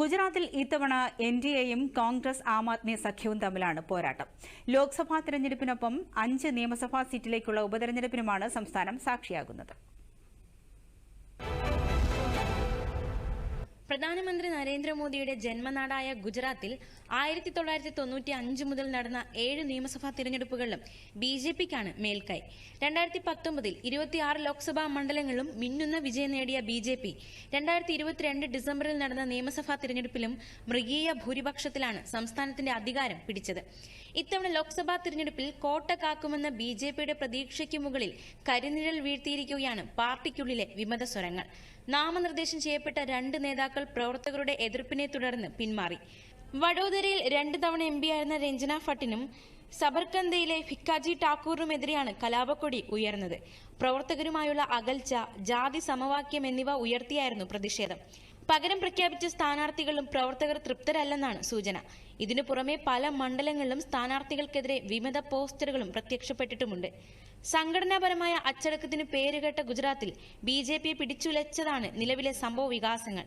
ഗുജറാത്തിൽ ഇത്തവണ N D എയും കോൺഗ്രസ് ആം ആദ്മി സഖ്യവും തമ്മിലാണ് പോരാട്ടം. ലോക്സഭാ തെരഞ്ഞെടുപ്പിനൊപ്പം അഞ്ച് നിയമസഭാ സീറ്റിലേക്കുള്ള ഉപതെരഞ്ഞെടുപ്പിനുമാണ് സംസ്ഥാനം സാക്ഷിയാകുന്നത്. പ്രധാനമന്ത്രി നരേന്ദ്രമോദിയുടെ ജന്മനാടായ ഗുജറാത്തിൽ ആയിരത്തി തൊള്ളായിരത്തി തൊണ്ണൂറ്റി അഞ്ച് മുതൽ നടന്ന ഏഴ് നിയമസഭാ തിരഞ്ഞെടുപ്പുകളിലും ബി ജെ പിക്കാണ് മേൽക്കൈ. രണ്ടായിരത്തി പത്തൊമ്പതിൽ ഇരുപത്തിയാറ് ലോക്സഭാ മണ്ഡലങ്ങളിലും മിന്നുന്ന വിജയം നേടിയ ബി ജെ പി. രണ്ടായിരത്തി ഇരുപത്തിരണ്ട് ഡിസംബറിൽ നടന്ന നിയമസഭാ തിരഞ്ഞെടുപ്പിലും മൃഗീയ ഭൂരിപക്ഷത്തിലാണ് സംസ്ഥാനത്തിന്റെ അധികാരം പിടിച്ചത്. ഇത്തവണ ലോക്സഭാ തിരഞ്ഞെടുപ്പിൽ കോട്ട കാക്കുമെന്ന ബി ജെ പിയുടെ പ്രതീക്ഷയ്ക്ക് മുകളിൽ കരിനിഴൽ വീഴ്ത്തിയിരിക്കുകയാണ് പാർട്ടിക്കുള്ളിലെ വിമത സ്വരങ്ങൾ നാമനിർദ്ദേശം ചെയ്യപ്പെട്ട രണ്ട് നേതാക്കൾ പ്രവർത്തകരുടെ എതിർപ്പിനെ തുടർന്ന് പിന്മാറി. വഡോദരയിൽ രണ്ട് തവണ എം ആയിരുന്ന രഞ്ജന ഭട്ടിനും സബർകന്ദയിലെ ഭിക്കാജി ടാക്കൂറിനുമെതിരെയാണ് കലാപക്കൊടി ഉയർന്നത്. പ്രവർത്തകരുമായുള്ള അകൽച്ച ജാതി സമവാക്യം എന്നിവ ഉയർത്തിയായിരുന്നു പ്രതിഷേധം. പകരം പ്രഖ്യാപിച്ച സ്ഥാനാർത്ഥികളും പ്രവർത്തകർ തൃപ്തരല്ലെന്നാണ് സൂചന. ഇതിനു പുറമെ പല മണ്ഡലങ്ങളിലും സ്ഥാനാർത്ഥികൾക്കെതിരെ വിമത പോസ്റ്ററുകളും പ്രത്യക്ഷപ്പെട്ടിട്ടുമുണ്ട്. സംഘടനാപരമായ അച്ചടക്കത്തിന് പേരുകേട്ട ഗുജറാത്തിൽ ബി ജെ പി പിടിച്ചുലച്ചതാണ് നിലവിലെ സംഭവ വികാസങ്ങൾ.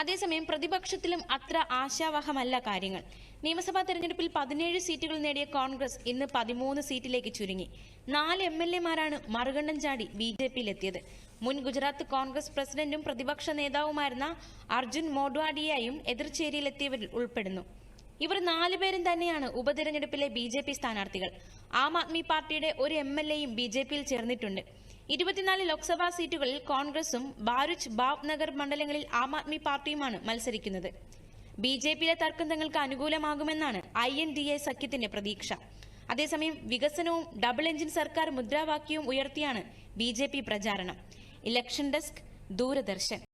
അതേസമയം പ്രതിപക്ഷത്തിലും അത്ര ആശാവഹമല്ല കാര്യങ്ങൾ. നിയമസഭാ തെരഞ്ഞെടുപ്പിൽ പതിനേഴ് സീറ്റുകൾ നേടിയ കോൺഗ്രസ് ഇന്ന് പതിമൂന്ന് സീറ്റിലേക്ക് ചുരുങ്ങി. നാല് എം എൽ എമാരാണ് മറുകണ്ഠം ചാടി ബി ജെ പിയിലെത്തിയത് മുൻ ഗുജറാത്ത് കോൺഗ്രസ് പ്രസിഡന്റും പ്രതിപക്ഷ നേതാവുമായിരുന്ന അർജുൻ മോഡ്വാഡിയയും എതിർചേരിയിലെത്തിയവരിൽ ഉൾപ്പെടുന്നു. ഇവർ നാലുപേരും തന്നെയാണ് ഉപതെരഞ്ഞെടുപ്പിലെ ബി ജെ പി സ്ഥാനാർത്ഥികൾ. ആം ആദ്മി പാർട്ടിയുടെ ഒരു എം എൽ എയും ബി ജെ പിയിൽ ചേർന്നിട്ടുണ്ട്. ഇരുപത്തിനാല് ലോക്സഭാ സീറ്റുകളിൽ കോൺഗ്രസും ബാരുച്ച് ബാബ് നഗർ മണ്ഡലങ്ങളിൽ ആം ആദ്മി പാർട്ടിയുമാണ് മത്സരിക്കുന്നത്. ബി ജെ പിയിലെ തർക്കം തങ്ങൾക്ക് അനുകൂലമാകുമെന്നാണ് ഐ എൻ ഡി എ സഖ്യത്തിന്റെ പ്രതീക്ഷ. അതേസമയം വികസനവും ഡബിൾ എഞ്ചിൻ സർക്കാർ മുദ്രാവാക്യവും ഉയർത്തിയാണ് ബി ജെ പി പ്രചാരണം. Election desk Doordarshan